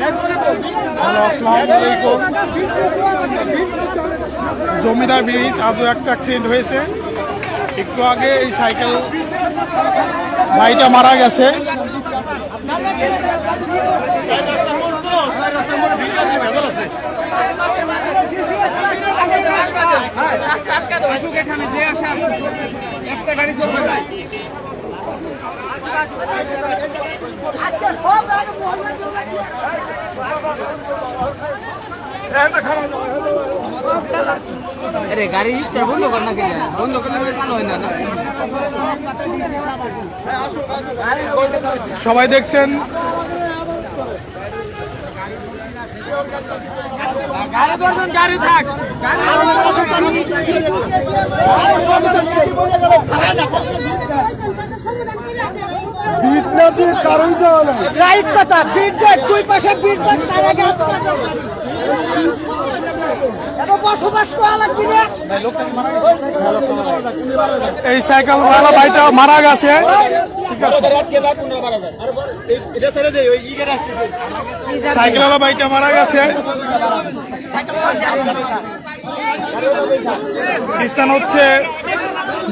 Hello আসসালামু আলাইকুম জমিদার bridge আজও একটা অ্যাক্সিডেন্ট হয়েছে। একটু আগে এই সাইকেল ভাইটা মারা গেছে। একটা গাড়ি চলবে আরে গাড়ি স্টার বন্ধ কর না কেন বন্ধ করলে চালু হয় না না? সবাই দেখছেন? গাড়ি থাক। রাইট কথা বিটব্যাক দুই পাশে বিটব্যাক তার আগে এত বসবাস করা লাগবে না। এই সাইকেল ওয়ালা ভাইটা মারা গেছে। সাইকেল ওয়ালা ভাইটা মারা গেছে। স্থান হচ্ছে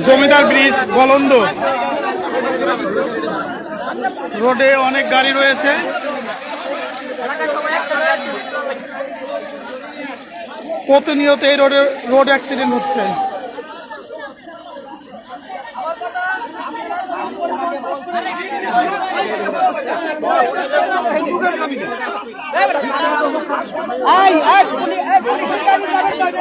জমিদার ব্রিজ গলন্দ রোডে অনেক গাড়ি রয়েছে। প্রতিনিয়ত এই রোডে রোড অ্যাক্সিডেন্ট হচ্ছে। এই এই পুলি এই পুলিশের গাড়ি যাবে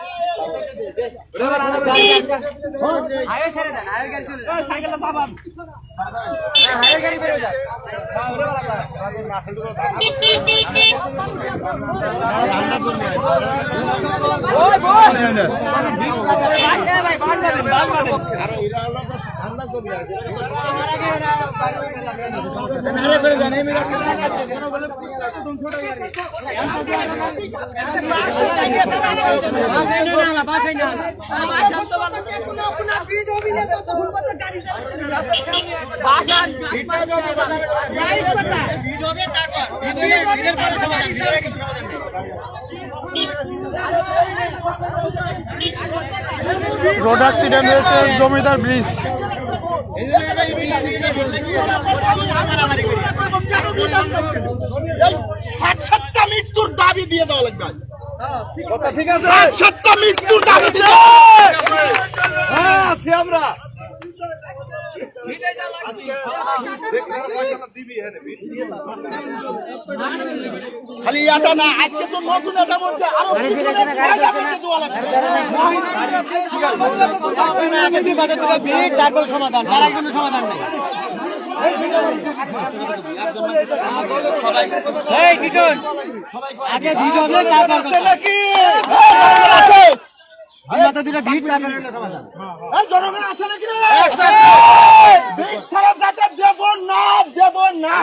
বাবার রোড অ্যাক্সিডেন্ট হয়েছে জমিদার ব্রিজ। ষাট সাতটা মৃত্যুর দাবি দিয়ে দেওয়া লাগবে ঠিক আছে? ষাট মৃত্যুর দাবি দিয়ে হ্যাঁ আছি আমরা। খালি এটা না আজকে তো নতুন এটা বলছে। আরও। তারপর সমাধান। তার একজনের সমাধান নেই। এই বিটন। আগে হবে তারপর আছে নাকি? আছে মাথা দুটো ভিড় তারপর হলো সমাধান এই জনগণ আছে নাকি রে? ভিড় ছাড়া যাতে দেব না দেব না।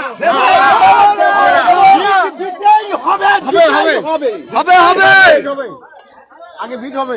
দিতেই হবে দিতেই হবে হবে। হবে। আগে ভিড় হবে।